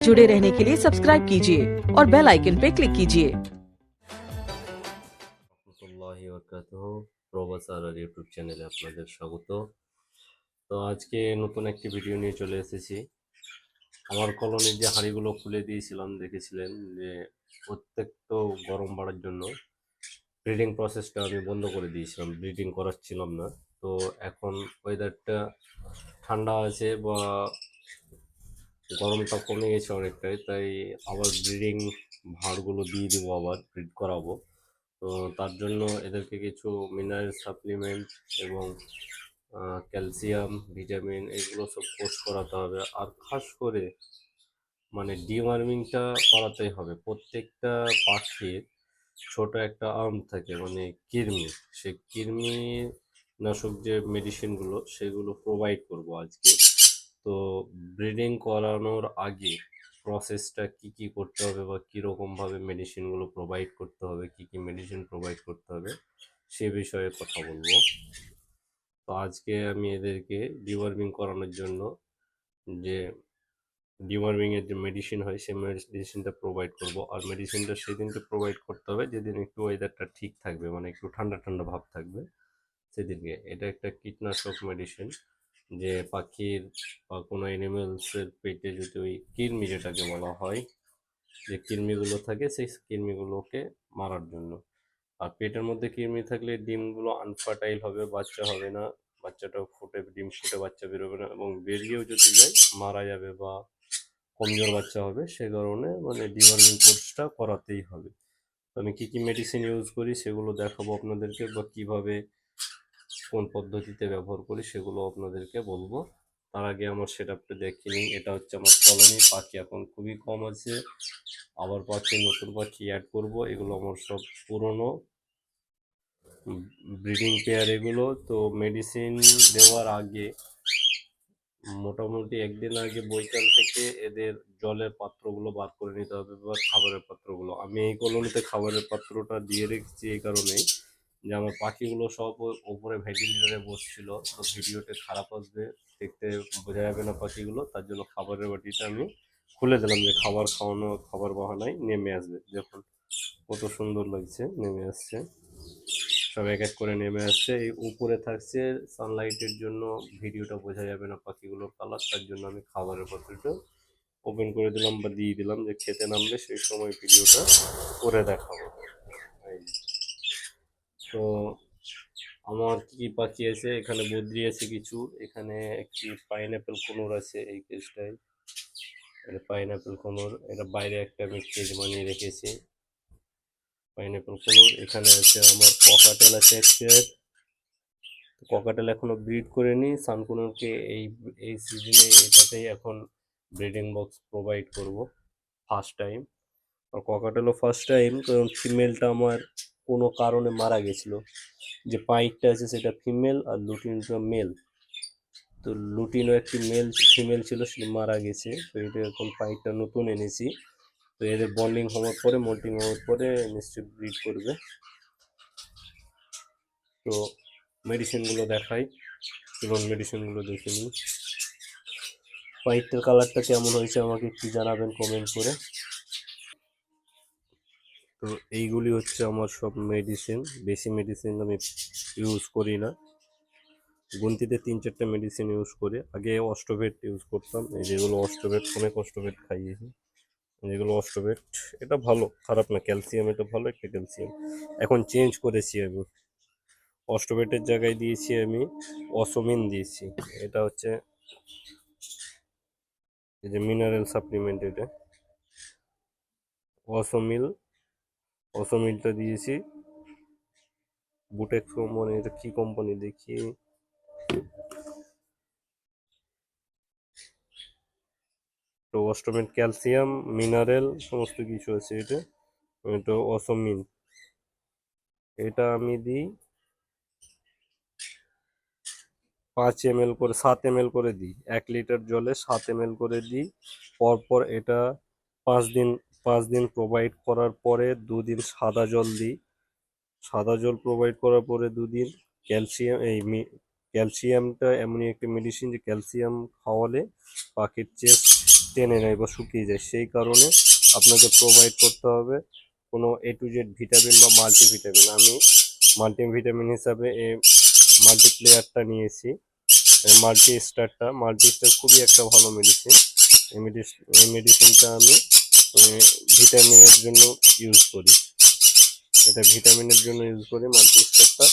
जुड़े रहने के लिए सब्सक्राइब कीजिए और बेल आइकन पे क्लिक कीजिए রহমতুল্লাহি বরকাতুহ প্রবাসার আর ইউটিউব চ্যানেলে আপনাদের স্বাগত তো আজকে নতুন একটি ভিডিও নিয়ে চলে এসেছি আমার কলোনির যে হাঁড়িগুলো খুলে দিয়েছিলাম দেখেছিলেন যে প্রত্যেক তো গরম বাড়ার জন্য ব্রিডিং প্রসেসটা আমি বন্ধ করে দিয়েছিলাম ব্রিডিং করাচ্ছিলাম না তো এখন ওয়েদারটা ঠান্ডা আছে বা গরমটা কমে গেছে অনেকটাই, তাই আবার ব্রিডিং ভাঁড়গুলো দিয়ে দেবো, আবার ব্রিড করাবো। তো তার জন্য এদেরকে কিছু মিনারেল সাপ্লিমেন্ট এবং ক্যালসিয়াম ভিটামিন এগুলো সব কোর্স করাতে হবে। আর খাস করে মানে ডিওয়ার্মিংটা করাতেই হবে। প্রত্যেকটা পাখির ছোট একটা আর্ম থাকে মানে কৃমি। সেই কৃমি নাশক যে মেডিসিনগুলো সেগুলো প্রোভাইড করব আজকে। তো ব্রিডিং করানোর আগে প্রসেসটা কি কি করতে হবে বা কীরকম ভাবে মেডিসিনগুলো প্রোভাইড করতে হবে, কি কি মেডিসিন প্রোভাইড করতে হবে সে বিষয়ে কথা বলব। তো আজকে আমি এদেরকে ডিওয়ার্মিং করানোর জন্য যে ডিওয়ার্মিং এর যে মেডিসিন হয়, সেই মেডিসিনটা প্রোভাইড করব। আর মেডিসিনটা সেদিনকে প্রোভাইড করতে হবে, যেদিন একটু ওয়েদারটা ঠিক থাকবে মানে একটু ঠান্ডা ঠান্ডা ভাব থাকবে, সেদিনকে। এটা একটা কীটনাশক মেডিসিন যে পাখির বা কোনো অ্যানিমেলসের পেটে যদি ওই কৃমি যেটাকে বলা হয়, যে কৃমিগুলো থাকে সেই কৃমিগুলোকে মারার জন্য। আর পেটের মধ্যে কৃমি থাকলে ডিমগুলো আনফার্টাইল হবে, বাচ্চা হবে না। বাচ্চাটা ফুটে, ডিম ফুটে বাচ্চা বেরোবে না এবং বেরিয়েও যদি যায়, মারা যাবে বা কমজোর বাচ্চা হবে, সে কারণে মানে ডিওয়ার্মিং কোর্সটা করাতেই হবে। আমি কী কী মেডিসিন ইউজ করি সেগুলো দেখাবো আপনাদেরকে বা কীভাবে কোন পদ্ধতিতে ব্যবহার করি সেগুলো আপনাদেরকে বলব। তার আগে আমার সেট আপটা দেখে নিন এটা হচ্ছে আমার কলোনি, পাখি এখন খুবই কম আছে। আবার পাখি, নতুন পাখি অ্যাড করব। এগুলো আমার সব পুরনো। ব্রিডিং পেয়ার এগুলো। তো মেডিসিন দেওয়ার আগে, মোটামুটি একদিন আগে বৈকাল থেকে এদের জলের পাত্রগুলো বার করে নিতে হবে বা খাবারের পাত্রগুলো। আমি এই কলোনিতে খাবারের পাত্রটা দিয়ে রেখেছি এই কারণেই। যে আমার পাখিগুলো সব ওপরে ভেন্টিলেটারে বসছিল। তো ভিডিওতে খারাপ আসবে, দেখতে বোঝা যাবে না পাখিগুলো। তার জন্য খাবারের বাটিটা আমি খুলে দিলাম যে খাবার খাওয়ানো, খাবার বাহানায় নেমে আসবে। দেখুন কত সুন্দর লাগছে, নেমে আসছে। সব এক এক করে নেমে আসছে। এই উপরে থাকছে সানলাইটের জন্য ভিডিওটা বোঝা যাবে না পাখিগুলোর কালার তার জন্য আমি খাবারের পাত্রটা ওপেন করে দিলাম বা দিয়ে দিলাম যে খেতে নামলে সেই সময় ভিডিওটা করে দেখাবো। তো আমার কি পাখি আছে? এখানে বদ্রি আছে কিছু। এখানে একটি পাইনঅ্যাপেল কোনোর আছে এই কেসটায়। এটা পাইনঅ্যাপেল কোনোর এটা বাইরে একটা আমি কেজ বানিয়ে রেখেছি। পাইনঅ্যাপেল কোনোর এখানে আছে আমার ককাটেল আছে এক পেয়ার ককাটেল এখনও ব্রিড করেনি। সানকুনোরকে এই এই সিজনে এটাতেই এখন ব্রিডিং বক্স প্রোভাইড করব ফার্স্ট টাইম আর ককাটেলও ফার্স্ট টাইম কারণ ফিমেলটা আমার কোনো কারণে মারা গেছিল। যে পাইকটা আছে সেটা ফিমেল আর লুটিনটা মেল। তো লুটিনও একটি মেল, ফিমেল ছিল, সে মারা গেছে। তো এটা এখন পাইকটা নতুন এনেছি। তো এদের বন্ডিং হওয়ার পরে মোল্টিং হওয়ার পরে নিশ্চয়ই ব্রিড করবে। তো মেডিসিনগুলো দেখাই। চলুন মেডিসিনগুলো দেখে নিই। পাইকটার কালারটা কেমন হয়েছে আমাকে একটু জানাবেন কমেন্ট করে। তো এইগুলি হচ্ছে আমার সব মেডিসিন বেশি মেডিসিন আমি ইউজ করি না। গুনতিতে তিন চারটে মেডিসিন ইউজ করি। আগে অস্টোভেট ইউজ করতাম, এই যেগুলো অস্টোভেট অনেক অস্টোভেট খাইয়েছি। যেগুলো অস্টোভেট এটা ভালো, খারাপ না ক্যালসিয়াম এটা ভালো, একটা ক্যালসিয়াম এখন চেঞ্জ করেছি আমি। অস্টোভেটের জায়গায় দিয়েছি আমি অসমিন দিয়েছি। এটা হচ্ছে এই যে মিনারেল সাপ্লিমেন্ট এটা। অসমিল অসমিলটা দিয়েছি। বুটেক্স কোম্পানি এটা কি কোম্পানি দেখি। তো অস্টোমেট ক্যালসিয়াম মিনারেল সমস্ত কিছু আছে এটা। এটা অসমিন এটা আমি দিই পাঁচ এম করে, সাত এম করে দিই। এক লিটার জলে সাত এম করে দিই। পরপর এটা পাঁচ দিন পাঁচ দিন প্রোভাইড করার পরে দুদিন সাদা জল দিই। সাদা জল প্রোভাইড করার পরে দুদিন ক্যালসিয়াম এই ক্যালসিয়ামটা এমনই একটি মেডিসিন যে ক্যালসিয়াম খাওয়ালে পাখির চেস্ট টেনে নেয় বা শুকিয়ে যায়। সেই কারণে আপনাকে প্রোভাইড করতে হবে কোনো এ টু জেড ভিটামিন বা মাল্টিভিটামিন আমি মাল্টিভিটামিন হিসাবে এই মাল্টিপ্লেয়ারটা নিয়েছি। মাল্টি স্টারটা মাল্টি স্টার খুবই একটা ভালো মেডিসিন এই মেডিসিন এই মেডিসিনটা আমি ভিটামিনের জন্য ইউজ করি। এটা ভিটামিনের জন্য ইউজ করি মাল্টি স্টারটা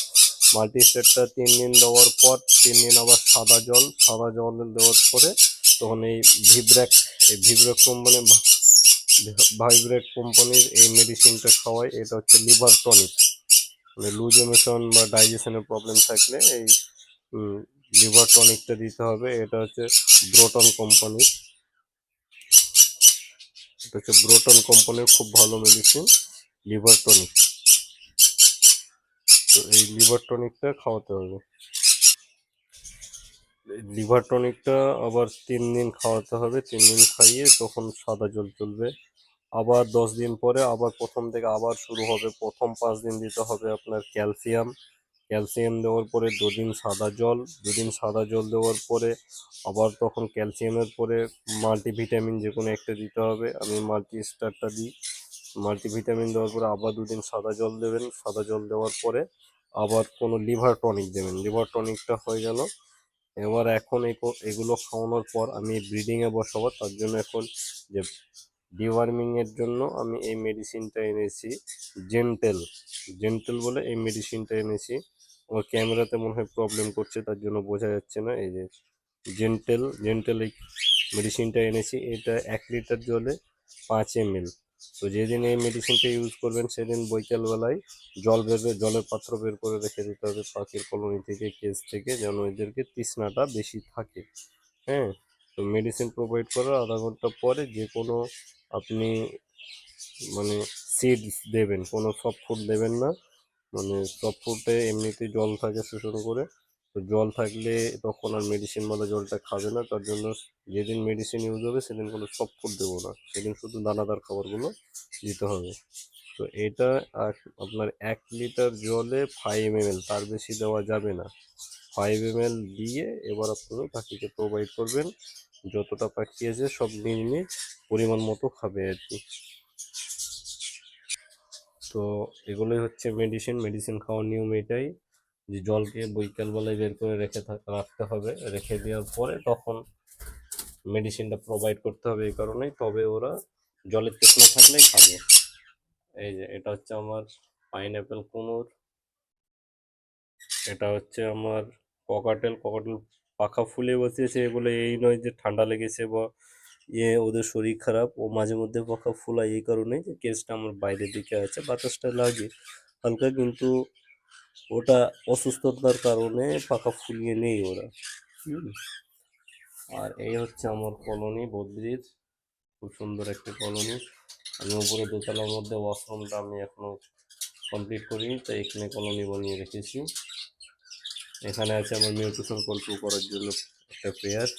মাল্টি স্টারটা তিন দিন দেওয়ার পর, তিন দিন আবার সাদা জল সাদা জল দেওয়ার পরে তখন এই ভিব্র্যাক এই ভিব্র্যাক কোম্পানি ভাইব্রেক কোম্পানির এই মেডিসিনটা খাওয়াই। এটা হচ্ছে লিভার টনিক মানে লুজ এমিশন বা ডাইজেশনের প্রবলেম থাকলে এই লিভার টনিকটা দিতে হবে। এটা হচ্ছে ব্রোটন কোম্পানির এটা হচ্ছে ব্রোটন কোম্পানির খুব ভালো মেডিসিন লিভার টনিক তো এই লিভার টনিকটা খাওয়াতে হবে। লিভার টনিকটা আবার তিন দিন খাওয়াতে হবে, তিন দিন খাইয়ে তখন সাদা জল চলবে। আবার দশ দিন পরে আবার প্রথম থেকে আবার শুরু হবে। প্রথম পাঁচ দিন দিতে হবে আপনার ক্যালসিয়াম ক্যালসিয়াম দেওয়ার পরে দুদিন সাদা জল, দুদিন সাদা জল দেওয়ার পরে আবার তখন ক্যালসিয়ামের পরে মাল্টিভিটামিন যে কোনো একটা দিতে হবে। আমি মাল্টি স্টারটা দিই। মাল্টিভিটামিন দেওয়ার পরে আবার দুদিন সাদা জল দেবেন। সাদা জল দেওয়ার পরে আবার কোনো লিভার টনিক দেবেন। লিভার টনিকটা হয়ে গেল। এবার এখন এগো- এগুলো খাওয়ানোর পর আমি ব্রিডিংয়ে বসাবো। তার জন্য এখন যে ডিওয়ার্মিং এর জন্য আমি এই মেডিসিনটা এনেছি। জেন্টেল। জেন্টেল বলে এই মেডিসিনটা এনেছি। আমার ক্যামেরাতে মনে হয় প্রবলেম করছে, তার জন্য বোঝা যাচ্ছে না। এই যে জেন্টেল জেন্টেল এই মেডিসিনটা এনেছি, এটা এক লিটার জলে পাঁচ এম তো যেদিন এই মেডিসিনটা ইউজ করবেন, সেদিন বৈকালবেলায় জল বের জলের পাত্র বের করে রেখে দিতে হবে পাখির কলোনি থেকে কেস থেকে, যেন এদেরকে তৃষ্ণাটা বেশি থাকে। হ্যাঁ তো মেডিসিন প্রোভাইড করার আধা ঘণ্টা পরে যে কোনো আপনি মানে সিডস দেবেন, কোনো সফট ফুড দেবেন না। মানে সফট ফুডে এমনিতে জল থাকে শোষণ করে। তো জল থাকলে তখন আর মেডিসিন মালা জলটা খাবে না। তার জন্য যেদিন মেডিসিন ইউজ হবে, সেদিন কোনো ফুড দেবো না। সেদিন শুধু দানাদার খাবারগুলো দিতে হবে। তো এটা আপনার এক লিটার জলে ফাইভ এম তার বেশি দেওয়া যাবে না। ফাইভ এম দিয়ে এবার আপনারা পাখিকে প্রোভাইড করবেন। যতটা পাখি আছে সব নিয়ে নিয়ে পরিমাণ মতো খাবে আর কি। তো এগুলোই হচ্ছে মেডিসিন মেডিসিন খাওয়ার নিয়ম এটাই যে জলকে বৈকালবেলায় বের করে রেখে রাখতে হবে। রেখে দেওয়ার পরে তখন মেডিসিনটা প্রোভাইড করতে হবে এই কারণেই। তবে ওরা জলের তৃষ্ণা থাকলেই খাবে। এই যে এটা হচ্ছে আমার পাইনঅ্যাপেল কুনুর এটা হচ্ছে আমার ককাটেল ককাটেল পাখা ফুলে বসিয়েছে। এগুলো এই নয় যে ঠান্ডা লেগেছে বা ইয়ে ওদের শরীর খারাপ ও মাঝে মধ্যে পাখা ফুলায় এই কারণে যে কেসটা আমার বাইরের দিকে আছে। বাতাসটা লাগে হালকা কিন্তু ওটা অসুস্থতার কারণে পাখা ফুলিয়ে নেই ওরা। আর এই হচ্ছে আমার কলোনি বদ্রির খুব সুন্দর একটি কলোনি। আমি উপরে দোতলার মধ্যে ওয়াশরুমটা আমি এখনও কমপ্লিট করিনি তাই এখানে কলোনি বানিয়ে রেখেছি। এখানে আছে আমার মিউটেশন কন্ট্রোল করার জন্য একটা পেয়ার।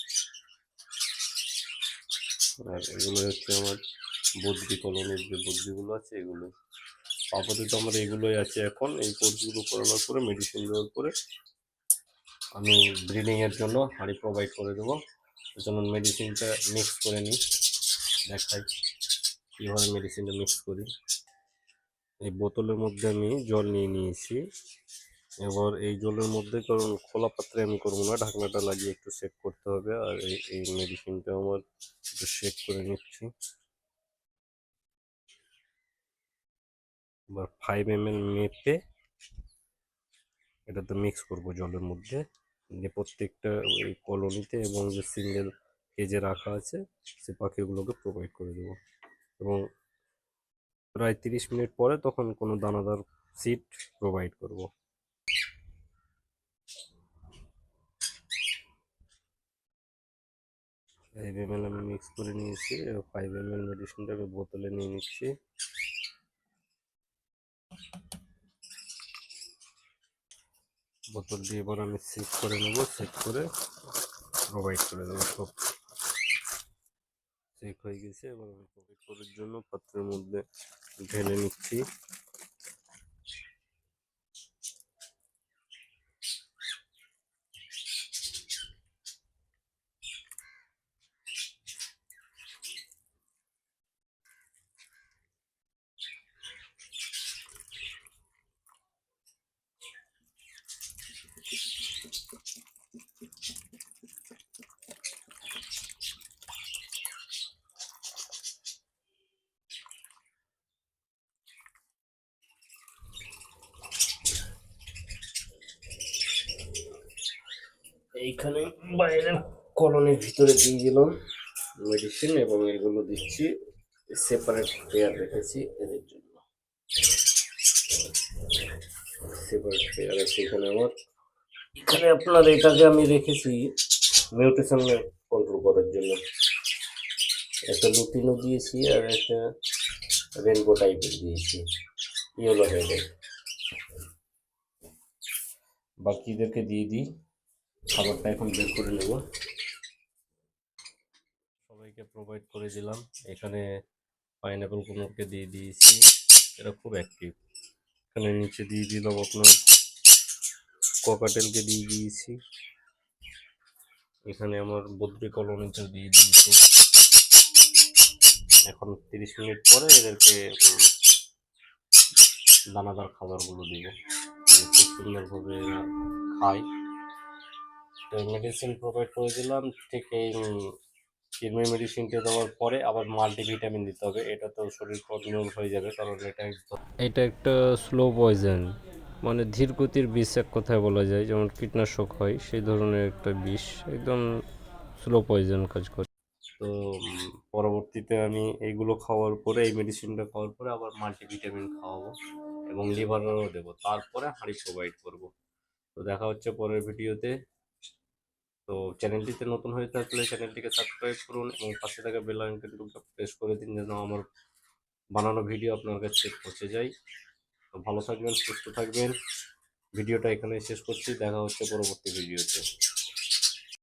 আর এগুলো হচ্ছে আমার বদ্রি কলোনির যে বদ্রিগুলো আছে এগুলো। আপাতত আমার এগুলোই আছে এখন। এই কোর্সগুলো করানোর পরে মেডিসিন দেওয়ার পরে আমি ব্রিডিংয়ের জন্য হাঁড়ি প্রোভাইড করে দেবো। যেমন মেডিসিনটা মিক্স করে নিই। দেখাই কীভাবে মেডিসিনটা মিক্স করি। এই বোতলের মধ্যে আমি জল নিয়ে নিয়েছি। এবার এই জলের মধ্যে কারণ খোলা পাত্রে আমি করব না, ঢাকনাটা লাগিয়ে একটু সেট করতে হবে। আর এই মেডিসিনটা আমার একটু সেট করে নিচ্ছি। এবার ফাইভ এম এল মেপে এটা তো মিক্স করব জলের মধ্যে। দিয়ে প্রত্যেকটা ওই কলোনিতে এবং যে সিঙ্গেল কেজে রাখা আছে, সে পাখিগুলোকে প্রোভাইড করে দেবো। এবং প্রায় তিরিশ মিনিট পরে তখন কোনো দানাদার সিট প্রোভাইড করব। ফাইভ এম এল আমি মিক্স করে নিয়েছি ফাইভ এম এল মেডিসিনটাকে বোতলে নিয়ে নিচ্ছি। বোতল দিয়ে এবার আমি সেট করে নেব সেট করে প্রোভাইড করে দেবো সব। চেক হয়ে গেছে, এবার আমি প্রোভাইড করার জন্য পাত্রের মধ্যে ঢেলে নিচ্ছি। এইখানে বাইরের কলোনির ভিতরে দিয়ে দিলাম মেডিসিন এবং এগুলো দিচ্ছি। সেপারেট পেয়ার রেখেছি এদের জন্য। সেপারেট পেয়ার আছে এখানে আমার। এখানে আপনার এটাকে আমি রেখেছি মিউটেশন কন্ট্রোল করার জন্য। একটা লুটিনও দিয়েছি আর একটা রেনবো টাইপের দিয়েছি। ইয়েলো হেডের বাকিদেরকে দিয়ে দিই। খাবারটা এখন বের করে নেব। সবাইকে প্রোভাইড করে দিলাম। এখানে পাইনাপেল কোনোকে দিয়ে দিয়েছি। এটা খুব অ্যাক্টিভ এখানে নিচে দিয়ে দিলাম আপনার ককাটেলকে দিয়ে দিয়েছি। এখানে আমার বদ্রি কলোনিতে দিয়ে দিয়েছি। এখন তিরিশ মিনিট পরে এদেরকে দানাদার খাবারগুলো দিব। সুন্দরভাবে খায়। মেডিসিন প্রোভাইড করে দিলাম। ঠিক এই কিডনি মেডিসিনটা দেওয়ার পরে আবার মাল্টিভিটামিন দিতে হবে। এটা তো শরীর কমজোর হয়ে যাবে কারণ এটা এটা একটা স্লো পয়জন মানে ধীর গতির বিষ এক কথায় বলা যায়। যেমন কীটনাশক হয় সেই ধরনের একটা বিষ একদম স্লো পয়জন কাজ করে। তো পরবর্তীতে আমি এইগুলো খাওয়ার পরে এই মেডিসিনটা খাওয়ার পরে আবার মাল্টিভিটামিন খাওয়াবো এবং লিভারও দেবো। তারপরে হাঁড়ি প্রোভাইড করব। তো দেখা হচ্ছে পরের ভিডিওতে তো চ্যানেলটিতে নতুন হয়ে থাকলে চ্যানেলটিকে সাবস্ক্রাইব করুন এবং পাশে থাকা বেল আইকনটা প্রেস করে দিন যেন আমার বানানো ভিডিও আপনার কাছে পৌঁছে যায়। তো ভালো থাকবেন, সুস্থ থাকবেন। ভিডিওটা এখানে শেষ করছি। দেখা হচ্ছে পরবর্তী ভিডিওতে